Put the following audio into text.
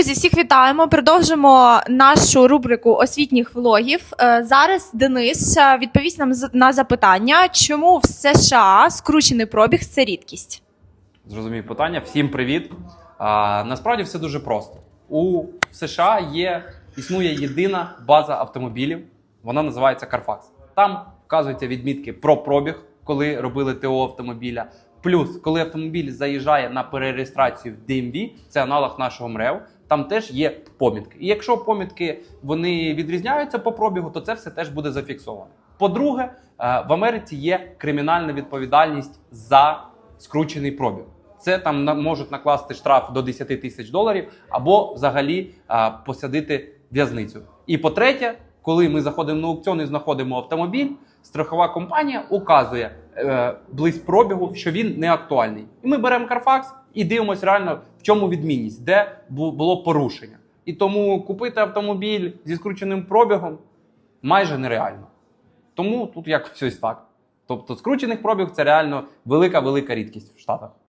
Друзі, всіх вітаємо. Продовжимо нашу рубрику освітніх влогів. Е, Зараз Денис е, відповість нам на запитання, чому в США скручений пробіг це рідкість. Зрозумів питання. Всім привіт. Насправді все дуже просто. У США є існує єдина база автомобілів. Вона називається Carfax. Там вказуються відмітки про пробіг, коли робили ТО автомобіля. Плюс, коли автомобіль заїжджає на перереєстрацію в DMV, це аналог нашого МРЕВ, там теж є помітки. І якщо помітки вони відрізняються по пробігу, то це все теж буде зафіксовано. По-друге, е, в Америці є кримінальна відповідальність за скручений пробіг. Це там можуть накласти штраф до 10 тисяч доларів або взагалі посадити в'язницю. І по-третє, коли ми заходимо на аукціон і знаходимо автомобіль, страхова компанія указує е, близь пробігу, що він не актуальний. І ми беремо Carfax і дивимося реально, в чому відмінність, де було порушення. І тому купити автомобіль зі скрученим пробігом майже нереально. Тому тут якось щось так. Тобто скручених пробіг це реально велика велика рідкість в Штатах.